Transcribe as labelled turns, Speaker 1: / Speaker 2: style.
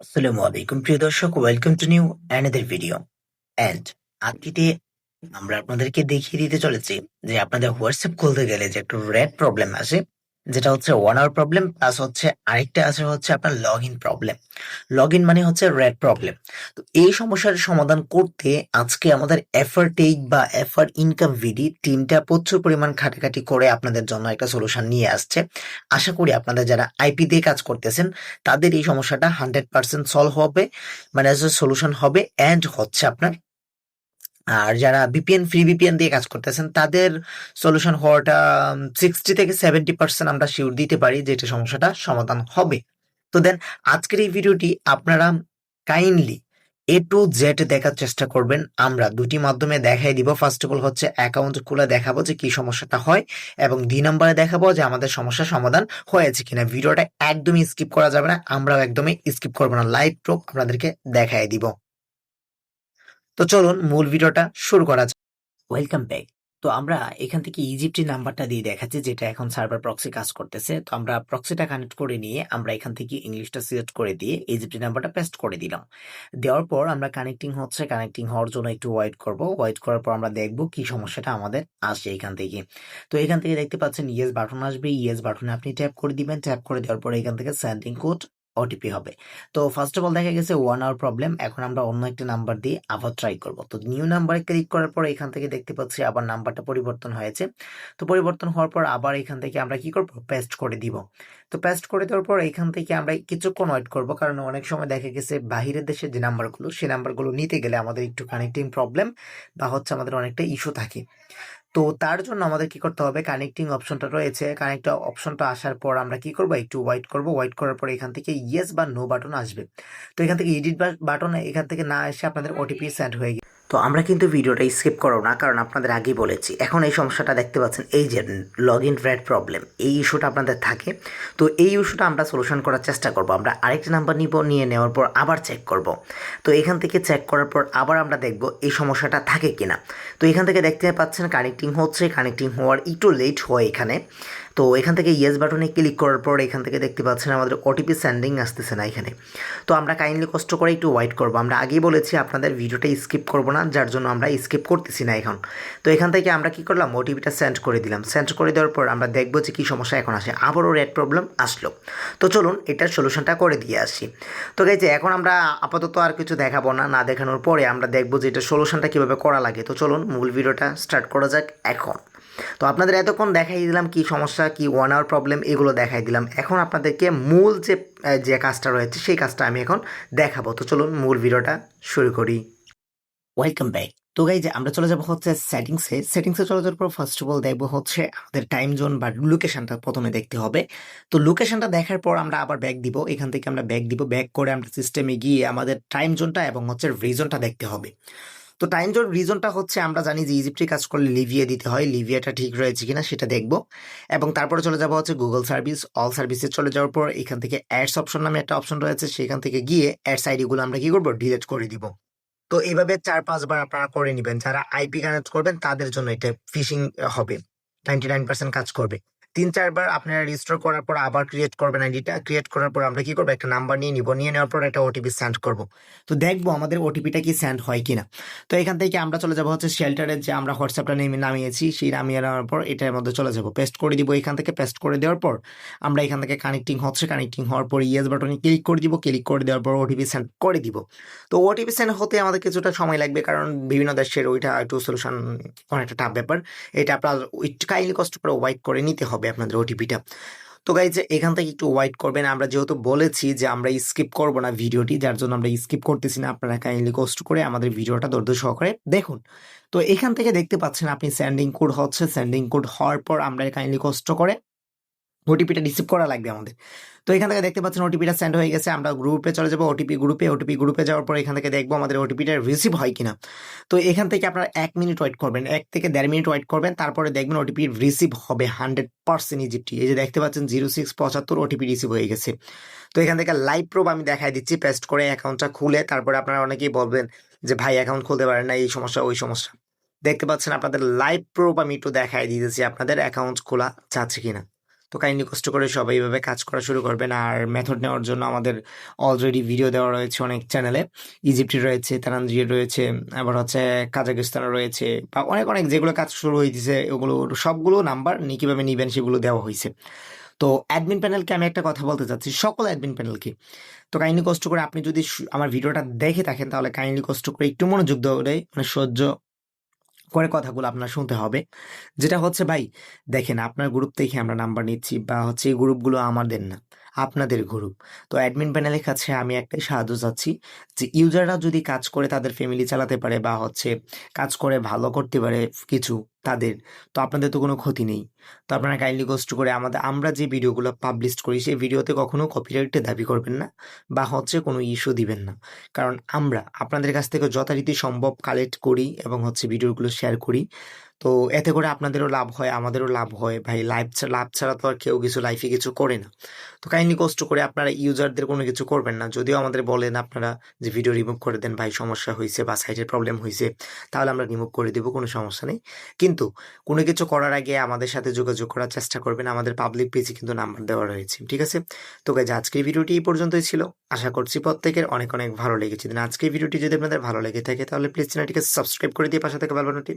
Speaker 1: আসসালামু আলাইকুম, প্রিয় দর্শক। Welcome to new another video and আজকে আমরা আপনাদেরকে দেখিয়ে দিতে চলেছি যে আপনাদের হোয়াটসঅ্যাপ খুলতে গেলে যে একটু রেড প্রবলেম আসে যেটা হচ্ছে ওয়ান আওয়ার প্রবলেম প্লাস হচ্ছে আরেকটা আছে হচ্ছে আপনার log in problem log in মানে হচ্ছে রেড প্রবলেম তো এই সমস্যার সমাধান করতে আজকে আমাদের এফার টেক বা এফার ইনকাম ভিডি টিমটা প্রচুর পরিমাণ খাটাখাটি করে আপনাদের জন্য একটা সলিউশন নিয়ে আসছে। আশা করি আপনাদের যারা আইপি দিয়ে কাজ করতেছেন, তাদের এই সমস্যাটা হান্ড্রেড পার্সেন্ট সলভ হবে মানে সলিউশন হবে অ্যান্ড হচ্ছে আপনার আর যারা বিপিএন ফ্রি বিপিএন দিয়ে কাজ করতেছেন, তাদের সলিউশন হওয়াটা সিক্সটি থেকে সেভেন্টি পার্সেন্ট আমরা শিওর দিতে পারি যে এটা সমস্যাটা সমাধান হবে। তো দেন, আজকের এই ভিডিওটি আপনারা কাইন্ডলি এ টু জেড দেখার চেষ্টা করবেন। আমরা দুটি মাধ্যমে দেখাই দিব। ফার্স্ট অফ অল হচ্ছে অ্যাকাউন্ট খুলে দেখাবো যে কি সমস্যাটা হয় এবং দুই নম্বরে দেখাবো যে আমাদের সমস্যার সমাধান হয়েছে কিনা। ভিডিওটা একদমই স্কিপ করা যাবে না। আমরাও একদমই স্কিপ করব না। লাইভ প্রুফ আপনাদেরকে দেখাই দিব। তো চলুন মূল ভিডিওটা শুরু করা যাক। ওয়েলকাম ব্যাক তো আমরা এখান থেকে ইজিপ্টি নাম্বারটা দিয়ে দেখাচ্ছি, যেটা এখন সার্ভার প্রক্সি কাজ করতেছে। তো আমরা প্রক্সিটা কানেক্ট করে নিয়ে আমরা এখান থেকে ইংলিশটা সিলেক্ট করে দিয়ে ইজিপ্টি নাম্বারটা পেস্ট করে দিলাম। দেওয়ার পর আমরা কানেক্টিং হচ্ছে কানেক্টিং হওয়ার জন্য একটু ওয়েট করব। ওয়েট করার পর আমরা দেখব কি সমস্যাটা আমাদের আসে এখান থেকে। তো এখান থেকে দেখতে পাচ্ছেন ইয়েস বাটন আসবে। ইয়েস বাটনে আপনি ট্যাপ করে দিবেন। ট্যাপ করে দেওয়ার পর এখান থেকে সেন্ডিং কোড ওটিপি হবে। তো ফার্স্ট অফ অল দেখা গেছে ওয়ান আওয়ার প্রবলেম এখন আমরা অন্য একটা নাম্বার দিয়ে আবার ট্রাই করব। তো নিউ নাম্বারে ক্লিক করার পর এখান থেকে দেখতে পাচ্ছি আবার নাম্বারটা পরিবর্তন হয়েছে। তো পরিবর্তন হওয়ার পর আবার এখান থেকে আমরা কি করব? পেস্ট করে দিব। তো পেস্ট করে দেওয়ার পর এখান থেকে আমরা কিছুক্ষণ ওয়েট করব, কারণ অনেক সময় দেখা গেছে বাহিরের দেশের যে নাম্বারগুলো সেই নাম্বারগুলো নিতে গেলে আমাদের একটু কানেক্টিং প্রবলেম বা হচ্ছে আমাদের অনেকটা ইস্যু থাকে। তো তার জন্য আমাদের কি করতে হবে? কানেক্টিং অপশনটা রয়েছে। কানেক্ট অপশনটা আসার পর আমরা কি করব? একটু ওয়েট করব। ওয়েট করার পর এখান থেকে ইয়েস বা নো বাটন আসবে। তো এখান থেকে এডিট বাটন এখান থেকে না এসে আপনাদের ওটিপি সেন্ড হয়ে গেছে তো আমরা কিন্তু ভিডিওটা স্কিপ করো না, কারণ আপনাদের আগেই বলেছি। এখন এই সমস্যাটা দেখতে পাচ্ছেন, এই যে লগ ইন রেড প্রবলেম এই ইস্যুটা আপনাদের থাকে। তো এই ইস্যুটা আমরা সলিউশন করার চেষ্টা করব। আমরা আরেকটা নাম্বার নিব, নিয়ে নেওয়ার পর আবার চেক করব। তো এখান থেকে চেক করার পর আবার আমরা দেখব এই সমস্যাটা থাকে কিনা। তো এখান থেকে দেখতে পাচ্ছেন কানেক্টিং হচ্ছে কানেক্টিং হওয়ার একটু লেট হয় এখানে। তো এখান থেকে ইয়েস বাটনে ক্লিক করার পর এখান থেকে দেখতে পাচ্ছেন আমাদের ওটিপি স্যান্ডিং আসতেছে না এখানে। তো আমরা কাইন্ডলি কষ্ট করে একটু ওয়েট করব। আমরা আগেই বলেছি আপনাদের ভিডিওটা স্কিপ করব না, যার জন্য আমরা স্কিপ করতেছি না এখন। তো এখান থেকে আমরা কি করলাম? ওটিপিটা সেন্ড করে দিলাম। সেন্ড করে দেওয়ার পর আমরা দেখব যে কী সমস্যা এখন আসে। আবারও রেড প্রবলেম আসলো। তো চলুন এটার সলিউশনটা করে দিয়ে আসি। তো গাইছে এখন আমরা আপাতত আর কিছু দেখাবো না। না দেখানোর পরে আমরা দেখব যে এটা সলিউশনটা কীভাবে করা লাগে। তো চলুন মূল ভিডিওটা স্টার্ট করা যাক এখন। তো আপনাদের এতক্ষণ দেখাই দিলাম কি সমস্যা, কি ওয়ান আওয়ার প্রবলেম এগুলো দেখাই দিলাম। এখন আপনাদেরকে মূল যে যে কাজটা রয়েছে, সেই কাজটা আমি এখন দেখাবো। তো চলুন মূল ভিডিওটা শুরু করি। ওয়েলকাম ব্যাক তো গাই যে আমরা চলে যাব হচ্ছে সেটিংসে সেটিংসে চলে যাওয়ার পর ফার্স্ট অফ অল দেখব হচ্ছে আমাদের টাইম জোন বা লোকেশনটা প্রথমে দেখতে হবে। তো লোকেশনটা দেখার পর আমরা আবার ব্যাক দিব। এখান থেকে আমরা ব্যাক দিব। ব্যাক করে আমরা সিস্টেমে গিয়ে আমাদের টাইম জোনটা এবং হচ্ছে রিজনটা দেখতে হবে। তো টাইম জোন রিজনটা হচ্ছে আমরা জানি যে ইজিপ্টে কাজ করলে লিভিয়া দিতে হয়, লিভিয়াটা ঠিক রয়েছে কিনা সেটা দেখব। এবং তারপরে চলে যাব হচ্ছে গুগল সার্ভিস অল সার্ভিসে চলে যাওয়ার পর এখান থেকে অ্যাডস অপশন নামে একটা অপশন রয়েছে, সেখান থেকে গিয়ে অ্যাডস আইডিগুলো আমরা কি করব? ডিলিট করে দিব। তো এইভাবে চার পাঁচবার আপনারা করে নেবেন। যারা আইপি কানেক্ট করবেন তাদের জন্য এটা ফিশিং হবে। নাইনটি নাইন পার্সেন্ট কাজ করবে। তিন, চারবার আপনারা রেজিস্টার করার পর আবার ক্রিয়েট করবেন আইডিটা ক্রিয়েট করার পর আমরা কি করব? একটা নাম্বার নিয়ে নিব। নিয়ে নেওয়ার পর একটা ওটিপি সেন্ড করব। তো দেখব আমাদের ওটিপিটা কি সেন্ড হয় কিনা। তো এখান থেকে আমরা চলে যাব হচ্ছে শেল্টারের যে আমরা হোয়াটসঅ্যাপটা নেমে নামিয়েছি, সেই নামিয়ে নেওয়ার পর এটার মধ্যে চলে যাব। পেস্ট করে দিব এখান থেকে। পেস্ট করে দেওয়ার পর আমরা এখান থেকে কানেক্টিং হচ্ছে। কানেক্টিং হওয়ার পর ইয়েস বাটনে ক্লিক করে দিব। ক্লিক করে দেওয়ার পর ওটিপি সেন্ড করে দিব। তো ওটিপি সেন্ড হতে আমাদের কিছুটা সময় লাগবে কারণ বিভিন্ন দেশের ওইটা একটু সলিউশন অনেকটা টাফ ব্যাপার। এটা আপনার কাইন্ডলি কষ্ট করে ওয়াইট করে নিতে হবে। আপনাদের ওটিপিটা তো গাইজ এখান থেকে একটু ওয়াইট করবেন। আমরা যেহেতু বলেছি যে আমরা স্কিপ করব না ভিডিওটি, যার জন্য আমরা স্কিপ করতেছি না, আপনারা কাইন্ডলি কষ্ট করে আমাদের ভিডিওটা ধৈর্য সহকারে দেখুন। তো এখান থেকে দেখতে পাচ্ছেন আপনি স্যান্ডিং কোড হচ্ছে। স্যান্ডিং কোড হওয়ার পর আমরা কাইন্ডলি কষ্ট করে ওটিপিটা রিসিভ করা লাগবে আমাদের। তো এখান থেকে দেখতে পাচ্ছেন ওটিপিটা সেন্ড হয়ে গেছে, আমরা গ্রুপে চলে যাব ওটিপি গ্রুপে ওটিপি গ্রুপে যাওয়ার পর এখান থেকে দেখব আমাদের ওটিপিটা রিসিভ হয় কিনা। তো এখান থেকে আপনারা এক মিনিট ওয়েট করবেন, এক থেকে দেড় মিনিট ওয়েট করবেন, তারপরে দেখবেন ওটিপি রিসিভ হবে হান্ড্রেড পার্সেন্ট ইজিপ্টি এই যে দেখতে পাচ্ছেন জিরো সিক্স পঁচাত্তর ওটিপি রিসিভ হয়ে গেছে। তো এখান থেকে লাইভ প্রুফ আমি দেখাই দিচ্ছি পেস্ট করে অ্যাকাউন্টটা খুলে, তারপরে আপনারা অনেকেই বলবেন যে, ভাই অ্যাকাউন্ট খুলতে পারেন না, এই সমস্যা, ওই সমস্যা। দেখতে পাচ্ছেন আপনাদের লাইভ প্রুফ আমি একটু দেখাই দিতেছি, আপনাদের অ্যাকাউন্ট খোলা যাচ্ছে কিনা। তো কাইন্ডলি কষ্ট করে সবাই এইভাবে কাজ করা শুরু করবেন। আর মেথড নেওয়ার জন্য আমাদের অলরেডি ভিডিও দেওয়া রয়েছে অনেক চ্যানেলে ইজিপ্টি রয়েছে তানান্দ্রিয়ে রয়েছে, আবার হচ্ছে কাজাকিস্তানে রয়েছে, বা অনেক অনেক যেগুলো কাজ শুরু হয়েছে ওগুলো, সবগুলো নাম্বার নিয়ে কীভাবে নিবেন সেগুলো দেওয়া হয়েছে তো অ্যাডমিন প্যানেলকে আমি একটা কথা বলতে চাচ্ছি, সকল অ্যাডমিন প্যানেলকে তো কাইন্ডলি কষ্ট করে আপনি যদি আমার ভিডিওটা দেখে থাকেন, তাহলে কাইন্ডলি কষ্ট করে একটু মনোযোগ ধরে মানে সহ্য করে কথাগুলো আপনার শুনতে হবে। যেটা হচ্ছে ভাই, দেখেন আপনার গ্রুপ থেকে আমরা নাম্বার নিচ্ছি বা হচ্ছে এই গ্রুপগুলো আমাদের না, আপনাদের গ্রুপ তো অ্যাডমিন প্যানেলের কাছে আমি একটাই সাহায্য চাচ্ছি যে ইউজাররা যদি কাজ করে তাদের ফ্যামিলি চালাতে পারে বা হচ্ছে কাজ করে ভালো করতে পারে কিছু তাদের। তো আপনাদের তো কোনো ক্ষতি নেই। তো আপনারা কাইন্ডলি কষ্ট করে আমাদের, আমরা যে ভিডিওগুলো পাবলিশ করি, সেই ভিডিওতে কখনো কপিরাইটে দাবি করবেন না বা হচ্ছে কোনো ইস্যু দিবেন না। কারণ আমরা আপনাদের কাছ থেকে যথারীতি সম্ভব কালেক্ট করি এবং হচ্ছে ভিডিওগুলো শেয়ার করি। তো এতে করে আপনাদেরও লাভ হয়, আমাদেরও লাভ হয়। ভাই লাইভ লাভ ছাড়া তো আর কেউ কিছু লাইফে কিছু করে না। তো কাইন্ডলি কষ্ট করে আপনারা ইউজারদের কোনো কিছু করবেন না। যদিও আমাদের বলেন আপনারা যে ভিডিও রিমুভ করে দেন, ভাই, সমস্যা হয়েছে বা সাইটের প্রবলেম হয়েছে তাহলে আমরা রিমুভ করে দেবো, কোনো সমস্যা নেই। কিন্তু কোনো কিছু করার আগে আমাদের সাথে যোগাযোগ করার চেষ্টা করবেন। আমাদের পাবলিক পেজে কিন্তু নাম্বার দেওয়া রয়েছে, ঠিক আছে? তো গাইজ আজকের ভিডিওটি এই পর্যন্তই ছিল। আশা করছি প্রত্যেকের অনেক অনেক ভালো লেগেছে। আজকের ভিডিওটি যদি আপনাদের ভালো লেগে থাকে, তাহলে প্লিজ চ্যানেলটিকে সাবস্ক্রাইব করে দিয়ে পাশে থেকে বেল বাটনটি